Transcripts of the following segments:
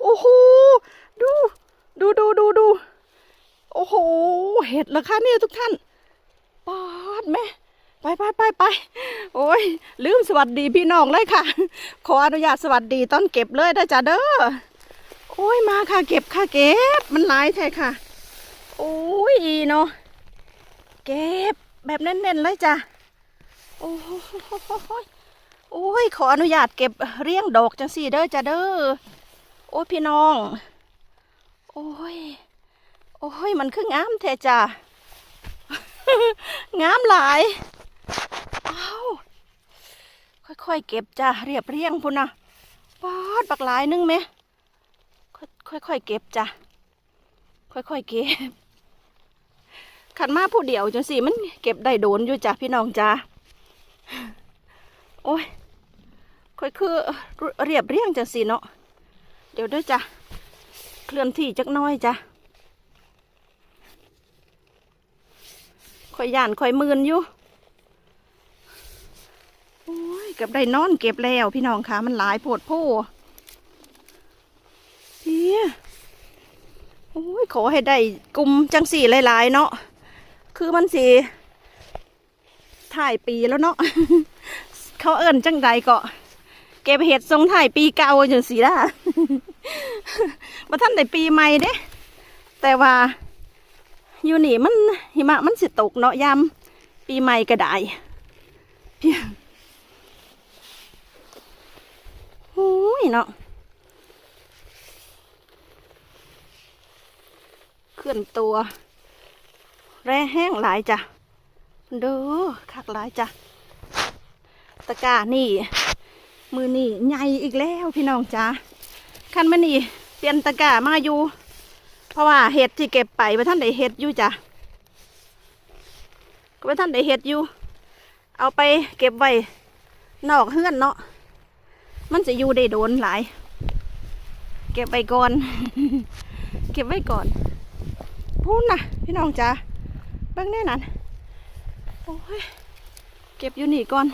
โอ้โห ดู ดูดูดูดู โอ้โห เห็ดเหรอคะเนี่ยทุกท่าน ปอดแม่ไปไปไปไป โอ้ย ลืมสวัสดีพี่น้องเลยค่ะ ขออนุญาตสวัสดีตอนเก็บเลยได้จ้ะเด้อ โอ้ยมาค่ะเก็บค่ะเก็บ มันหลายแท้ค่ะ โอ้ยเนาะ เก็บแบบเน้นๆเลยจ้ะ โอ้ยโอ้ย ขออนุญาตเก็บเรียงดอกจังสี่เด้อจ้ะเด้อ โอ้ยพี่น้อง โอ้ย โอ้ย มันคืองามแท้จ้ะงามหลาย เอ้าค่อยๆเก็บจ้ะเรียบเรียงพุ่นนะปอดบักหลายนึงไหม ค่อยๆเก็บจ้ะค่อยๆเก็บขันมาผู้เดียวจังสิมันเก็บได้โดนอยู่จ้ะพี่น้องจ้ะโอ้ย ค่อยคือเรียบเรียงจังสิเนาะ ดี๋ยวด้วยจ้ะ เคลื่อนที่จักน้อยจ้ะค่อยย่านค่อยมืนอยู่โอ้ยเก็บได้นอนเก็บแล้วพี่น้องคะมันหลายโพดโพเฮียโอ้ยขอให้ได้กลุ่มจังสี่หลาย ๆ เนาะคือมันสีถ่ายปีแล้วเนาะเขาเอิ้นจังใดก็ เก็บเห็ดทรงถ่ายปีเก่าจังสีละมาท่านได้ปีใหม่เด้ แต่ว่าอยู่นี่มันหิมะมันสิตกเนาะยามปีใหม่ก็ได้เพียงโอ้ยเนาะเคลื่อนตัว แร่แห้งหลายจ้ะด้อคักหลายจ้ะตะกร้านี่ มือนี่ใหญ่อีกแล้วพี่น้องจ้าคันมานี่เปลี่ยนตะกร้ามาอยู่ เพราะว่าเห็ดที่เก็บไปว่าท่านได้เห็ดอยู่จ้ะก็ว่าท่านได้เห็ดอยู่ เอาไปเก็บไว้นอกเฮือนเนาะมันจะอยู่ได้โดนหลาย เก็บไว้ก่อน เก็บไว้ก่อนพูดนะพี่น้องจ้าเบิ่งแน่นั้นโอ้ยเก็บอยู่นี่ก่อน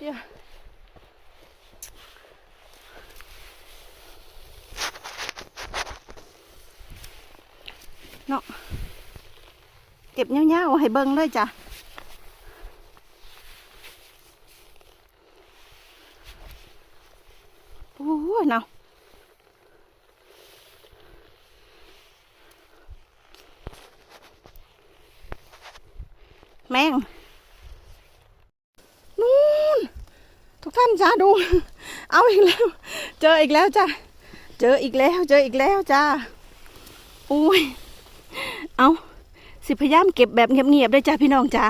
เดี๋ยวเนาะเก็บเงี้ยวๆให้เบิ่งเลยจ้ะโอ้ยเนาะแมงนู่นทุกท่านจ้า ดู เอาอีกแล้ว เจออีกแล้วจ้ะ เจออีกแล้ว เจออีกแล้วจ้าอุ้ย เอาสิพยายามเก็บแบบเงียบๆเลยจ้าพี่น้องจ้า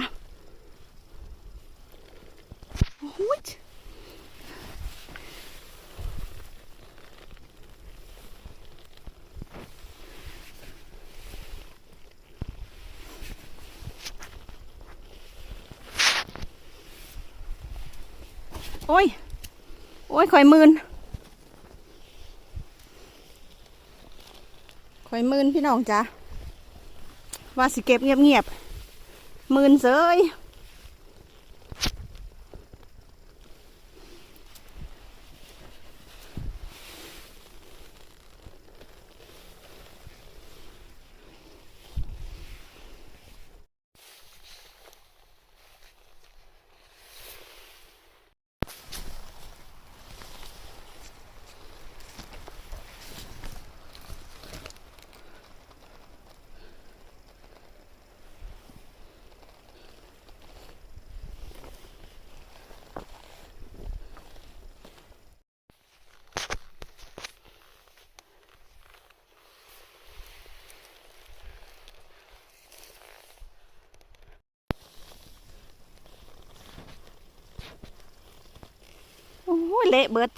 โอ้ย โอ้ยโอ้ยข่อยมืนข่อยมืนพี่น้องจ้าว่าสิเก็บเงียบๆมืนเซย เละเบิด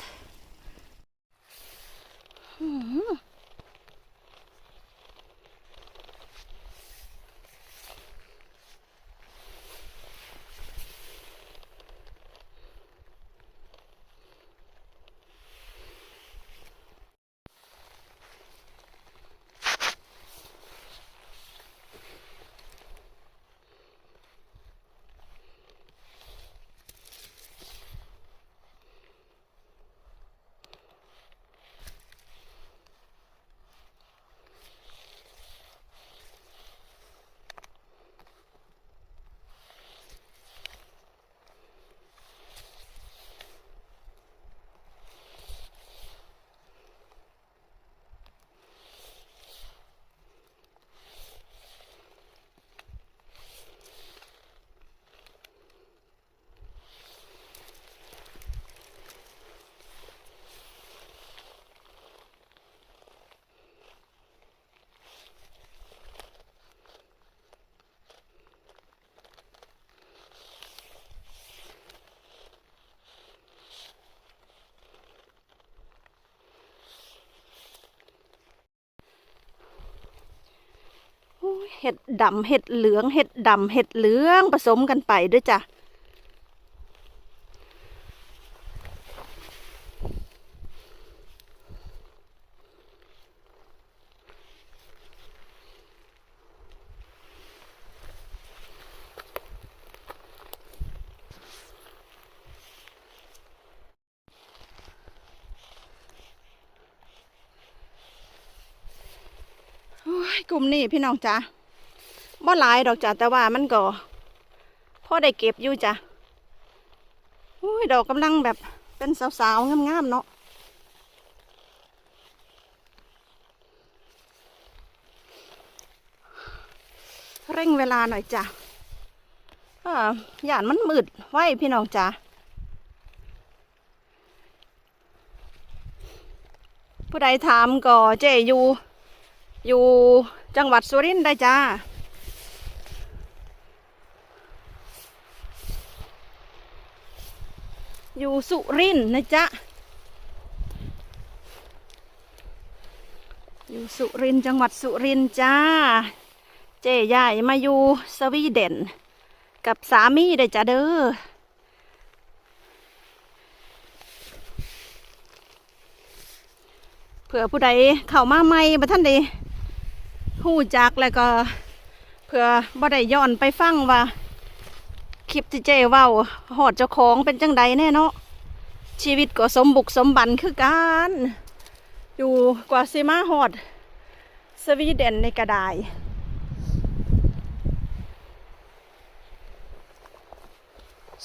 เห็ดดำเห็ดเหลือง เห็ดดำเห็ดเหลืองผสมกันไปด้วยจ้ะโอ้ยกลุ่มนี้พี่น้องจ้ะ บ่หลายดอกจ้ะแต่ว่ามันก็พอได้เก็บอยู่จ้ะโอ้ยดอกกำลังแบบเป็นสาวๆงามๆเนาะเร่งเวลาหน่อยจ้ะอ่าย่านมันมืดไว้พี่น้องจ้ะผู้ใดถามก็เจอยู่ อยู่จังหวัดสุรินทร์ได้จ้า อยู่สุรินนะจ๊ะ อยู่สุรินจังหวัดสุรินจ้า เจ๊ใหญ่มาอยู่สวีเดน กับสามีได้จ้ะเด้อเผื่อผู้ใดเข้ามาใหม่บ่ท่านใดหู้จักแล้วก็ เผื่อบ่ได้ย้อนไปฟังว่า คลิปที่เจเว้าหอดเจ้าของเป็นจังใดแน่เนาะชีวิตก็สมบุกสมบันคือกันอยู่กว่าสิมาหอด สวีเดนในกระดาย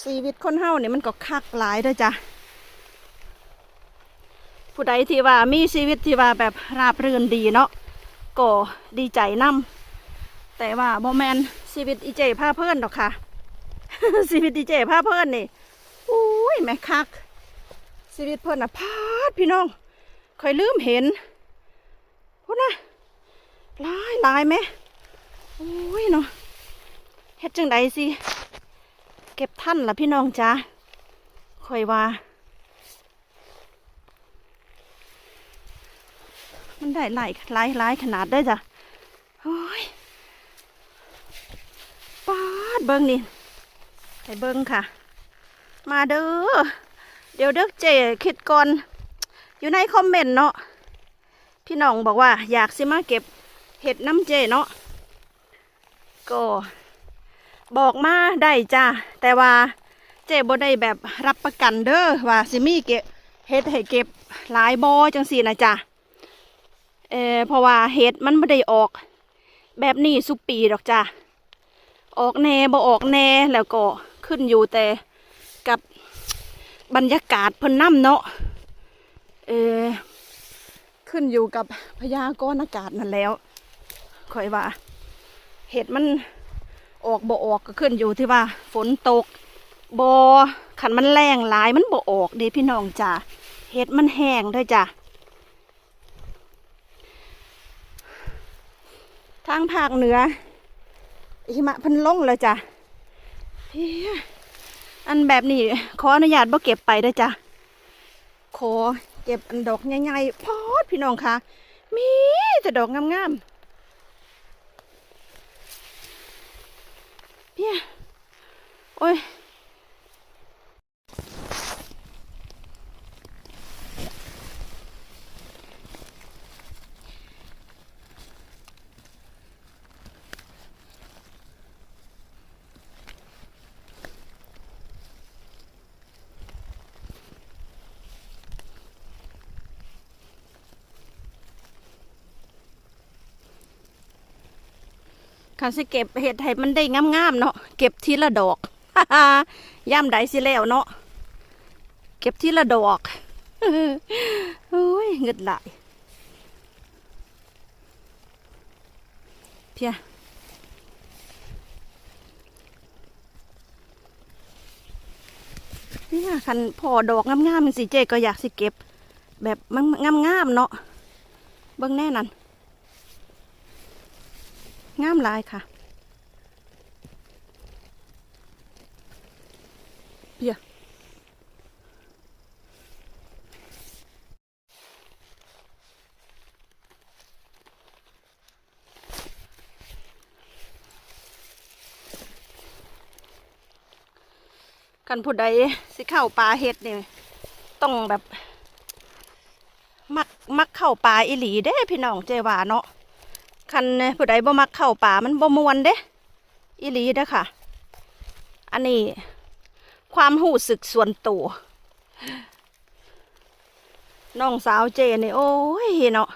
ชีวิตคนเฮาเนี่ยมันก็คักหลายด้วยจ้ะผู้ใดที่ว่ามีชีวิตที่ว่าแบบราบรื่นดีเนาะก็ดีใจนํแต่ว่าโมแมนชีวิตอีเจผ้าเพื่อนดอกค่ะ ชีวิตอีเจผ้าเพื่อนนี่อุ้ยแม่คักชีวิตเพื่อนอะพาดพี่น้องคอยลืมเห็นพูดนะลายลายไหมโอ้ยเนาะเฮ็ดจังใดสิเก็บท่านล่ะพี่น้องจ้าคอยว่า มันได้หลายหลายหลายขนาดได้จ้ะโอ้ยปาดเบิ้งนี่ ให้เบิ้งค่ะ มาเด้อ เดี๋ยวเด้อเจคิดก่อน อยู่ในคอมเมนต์เนาะ พี่น้องบอกว่าอยากสิมาเก็บเห็ดน้ำเจเนาะ ก็ บอกมาได้จ้า แต่ว่าเจบ่ได้แบบรับประกันเด้อว่าสิมีเก็บเห็ดให้เก็บหลายบอจังสี่นะจ้าเออเพราะว่าเห็ดมันไม่ได้ออก แบบนี้สุปีดอกจ้ะออกแน่บ่ออกแน่แล้วก็ ขึ้นอยู่แต่กับบรรยากาศเพิ่นน้ำเนาะเออขึ้นอยู่กับพยากรณ์อากาศนั่นแล้วคอยว่า เห็ดมันออกบ่ออกก็ขึ้นอยู่ที่ว่า ฝนตกบ่ขันมันแรงหลายมันบ่ออกเด้พี่น้องจ้ะเห็ดมันแห้งด้วยจ้ะทางภาคเหนือหิมะพันลงเลยจ้ะ อันแบบนี้ ขออนุญาตบ่เก็บไปเด้จ้ะ ขอเก็บอันดอกใหญ่ๆพอดพี่น้องคะมีแต่ดอกงามๆเนี่ยโอ้ย นสิเก็บเห็ดให้มันได้งามๆเนาะเก็บทีละดอกย่ำใดสิแล้วเนาะเก็บทีละดอกโอ้ยเงิดหลายเพียเนี่ยคันพอดอกงามๆสิเจก็อยากสิเก็บ แบบมันงามๆเนาะเบิ่งแน่นั่น งามลายค่ะเปียกันผุดใดสิเข้าปลาเห็ดเนี่ยต้องแบบ มักมักเข้าปลาอีหลีได้พี่น้องเจว่าเนาะ คันผู้ใดบ่มักเข้าป่ามันบ่มวนเด้อีหลีเด้อค่ะ อันนี้ ความหูสึกส่วนตัวน้องสาวเจนี่โอ้ยเนาะ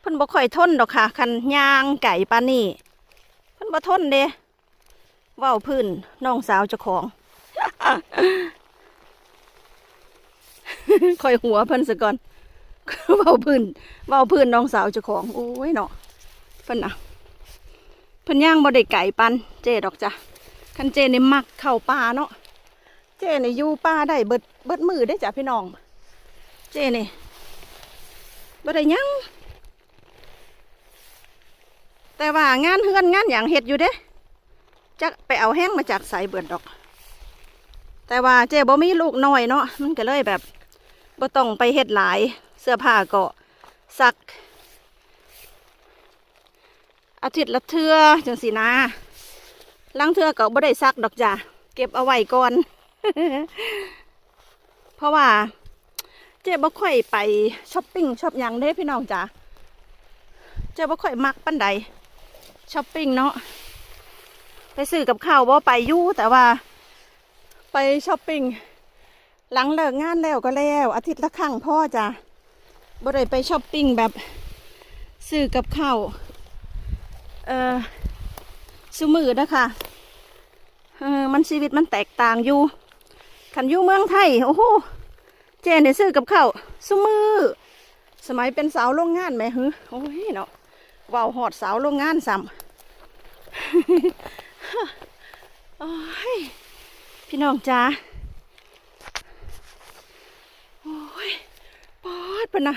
เพิ่นบ่ค่อยทนดอกค่ะคันย่างไก่ปานี่เพิ่นบ่ทนเด้เว้าพื้นน้องสาวเจ้าของค่อยหัวเพิ่นซะก่อนเว้าพื้นเว้าพื้นน้องสาวเจ้าของโอ้ยเนาะ เพิ่นน่ะเพิ่นย่างบ่ได้ไก่ปันเจดอกจ้ะคันเจนี่มักเข้าป่าเนาะเจนี่อยู่ป่าได้เบิดเบิดมือได้จ้ะพี่น้อง เจนี่บ่ได้หยังแต่ว่างานเฮือนงานอย่างเฮ็ดอยู่เด้จักไปเอาแห้งมาจากใสเบิดดอก แต่ว่าเจ๊บ่มีลูกน้อยเนาะมันก็เลยแบบบ่ต้องไปเฮ็ดหลายเสื้อผ้าก็ซัก อาทิตย์ละเทื่อจังสินะลังเทื่อก็บ่ได้ซักดอกจ้ะเก็บเอาไว้ก่อน เพราะว่า เจ๊บ่ค่อยไปช้อปปิ้งช็อปยังเด้พี่น้องจ้ะเจ๊บ่ค่อยมักปานใดช้อปปิ้งเนาะไปซื้อกับข้าวบ่ไปยู่แต่ว่า ไปช้อปปิ้งหลังเลิกงานแล้วก็แล้ว อาทิตย์ละครั้งพ่อจ้ะบ่ได้ไปช้อปปิ้งแบบซื้อกับข้าว เอ่อซื้อมือนะคะเออมันชีวิตมันแตกต่างอยู่ขันอยู่เมืองไทย โอ้โหเจนได้ซื้อกับข้าวซื้อมือ สมัยเป็นสาวโรงงานไหมฮึโอ้ยเนาะว้าวหอดสาวโรงงานซ้ำโอ้ยพี่น้องจ้าโอ้ยปอดปะนะ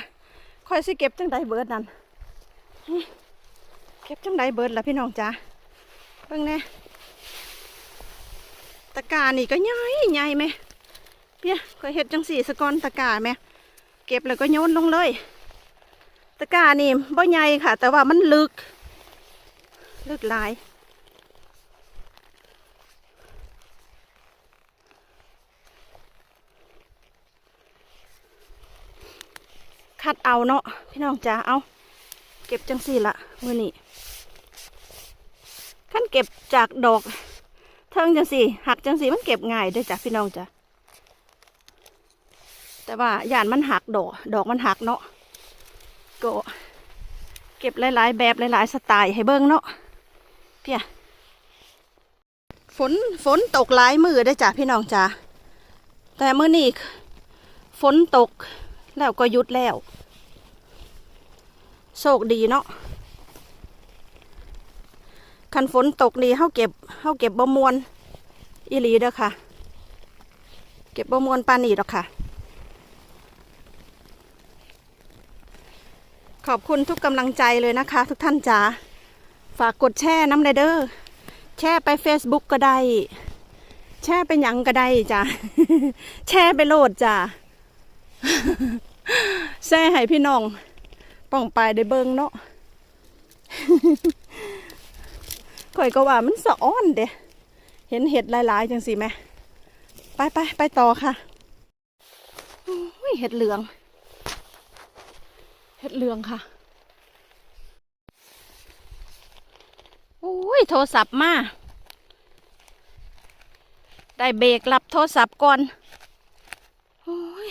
คอยสิเก็บจังใดเบิดนั่น เก็บจังใดเบิดละพี่น้องจ้าเบิ่งแน่ตะกร้านี่ก็ใหญ่ใหญ่ไหมเพียเคยเฮ็ดจังสี่สะกอนตะกร้าไหมเก็บแล้วก็โยนลงเลย ตะกร้านี่บ่ใหญ่ค่ะ แต่ว่ามันลึก ลึกหลายคัดเอาเนาะพี่น้องจ๋าเอา เก็บจังสี่ละมือนี่ขั้นเก็บจากดอกเทิงจังสี่ หักจังสี่มันเก็บง่ายด้วยจ้ะพี่น้องจ้ะแต่ว่าย่านมันหักดอก ดอกมันหักเนาะก็เก็บหลายๆ แบบหลายๆสไตล์ให้เบิ้งเนาะเพี่ยฝนฝนตกหลายมือได้อจ้ะพี่น้องจ้ะแต่มื้อนี้ฝนตกแล้วก็หยุดแล้ว โชคดีเนาะคันฝนตกนี่เฮาเก็บเฮาเก็บบ่มวนอีหลีเด้อค่ะ เก็บบ่มวนปานนี้ดอกค่ะ ขอบคุณทุกกำลังใจเลยนะคะ ทุกท่านจ๋าฝากกดแช่น้ำเลยเด้อแช่ไป Facebook ก็ได้ แช่ไปยังก็ได้จ้ะแช่ไปโหลดจ้ะแซ่ให้พี่น้อง ป้องไปได้เบิงเนาะข่อยก็ว่ามันสะอ้อนเด้เห็นเห็ดหลายๆจังสิแม่ไปไปไปต่อค่ะโอ้ยเห็ดเหลือง เห็ดเหลืองค่ะโอ้ยโทรศัพท์มา ได้เบรกรับโทรศัพท์ก่อนโอ้ย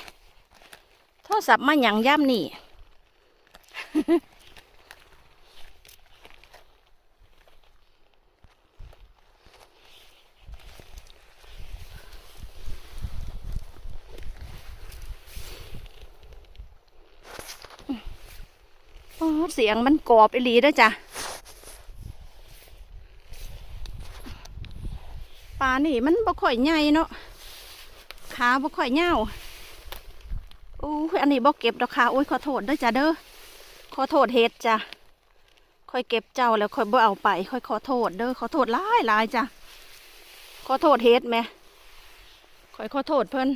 โทรศัพท์มาหยังย่ำนี่ เสียงมันกรอบอีหลีด้วยจ้ะปลานี่มันบ่ค่อยใหญ่เนาะขาบ่ค่อยยาวโอ้อันนี้บอกเก็บดอกค่ะโอ้ยขอโทษด้วยจ้ะเด้อขอโทษเฮ็ดจ้ะค่อยเก็บเจ้าแล้วค่อยบ่เอาไป ค่อยขอโทษเด้อขอโทษหลายหลายจ้ะขอโทษเฮ็ดแหมค่อยขอโทษเพิ่น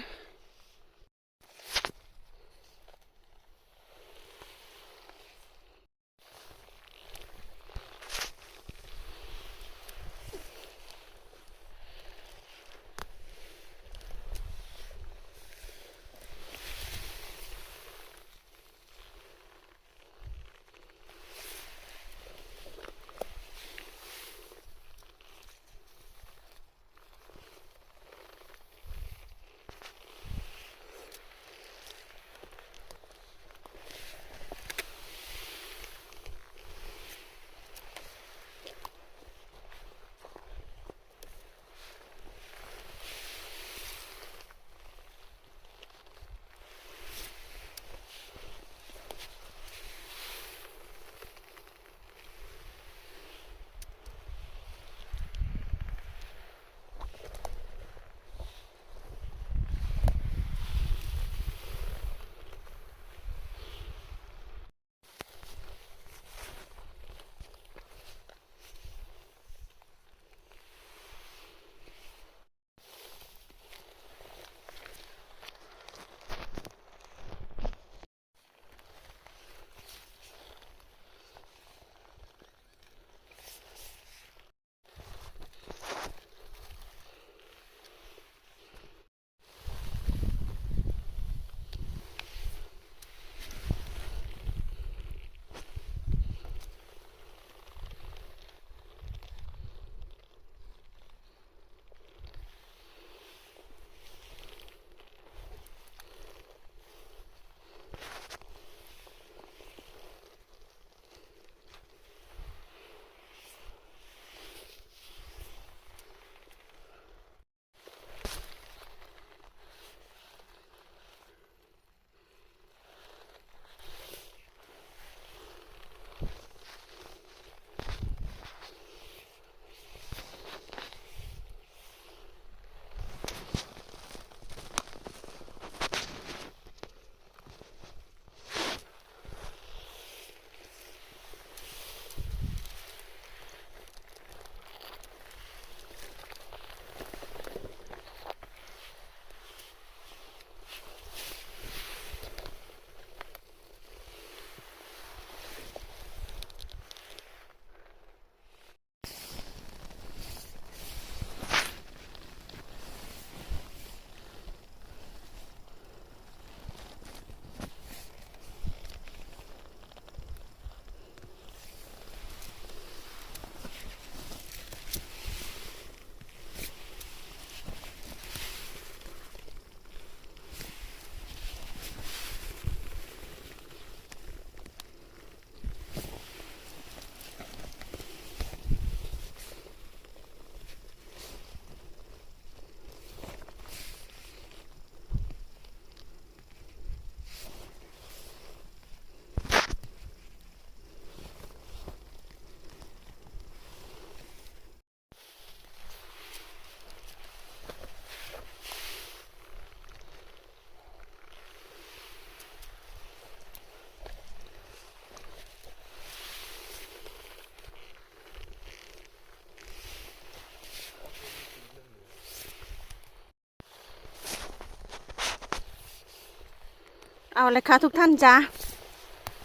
เอาเลยค่ะทุกท่านจ้า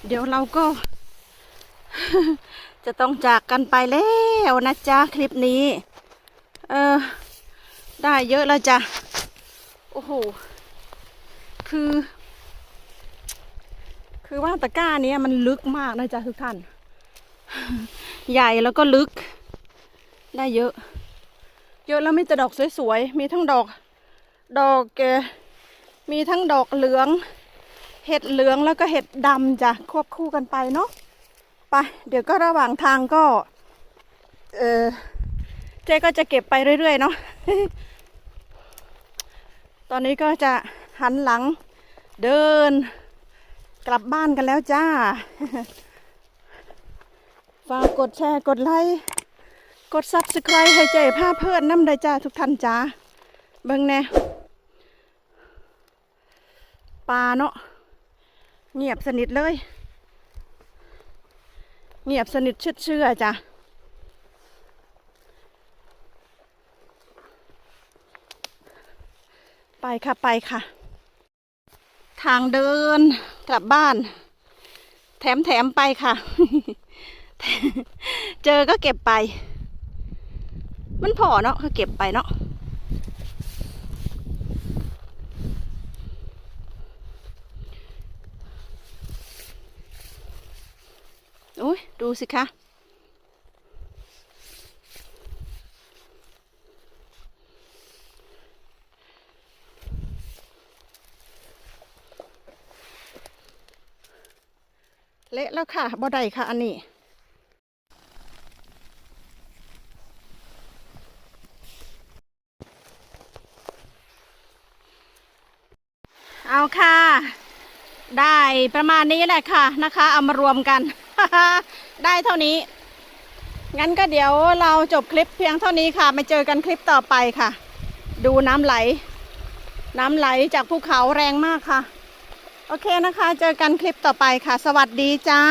เดี๋ยวเราก็ จะต้องจากกันไปแล้วนะจ๊ะคลิปนี้ เออได้เยอะแล้วจ้ะโอ้โห คือ คือว่าตะกร้านี้มันลึกมากนะจ๊ะทุกท่าน ใหญ่แล้วก็ลึก ได้เยอะ เยอะแล้วมีแต่ดอกสวยๆ มีทั้งดอก ดอกมีทั้งดอกเหลือง เห็ดเหลืองแล้วก็เห็ดดำจ้ะควบคู่กันไปเนาะไปเดี๋ยวก็ระหว่างทางก็ เออเจ๊ก็จะเก็บไปเรื่อยๆเนาะตอนนี้ก็จะหันหลังเดิน กลับบ้านกันแล้วจ้าฝากกดแชร์กดไลค์กด subscribe ให้เจ๊ภาเพื่อนน้ำได้จ้าทุกท่านจ้าเบิ่งแน่ปลาเนาะ เงียบสนิทเลย เงียบสนิทเชื่อเชื่อจ้ะไปค่ะไปค่ะ ทางเดินกลับบ้าน แถมแถมไปค่ะ เจอก็เก็บไป มันพอเนาะก็เก็บไปเนาะ โอ้ยดูสิคะ เละแล้วค่ะบ่ได้ค่ะ อันนี้เอาค่ะ ได้ประมาณนี้แหละค่ะนะคะ เอามารวมกัน ได้เท่านี้ งั้นก็เดี๋ยวเราจบคลิปเพียงเท่านี้ค่ะ มาเจอกันคลิปต่อไปค่ะ ดูน้ำไหล น้ำไหลจากภูเขาแรงมากค่ะ โอเคนะคะ เจอกันคลิปต่อไปค่ะ สวัสดีจ้า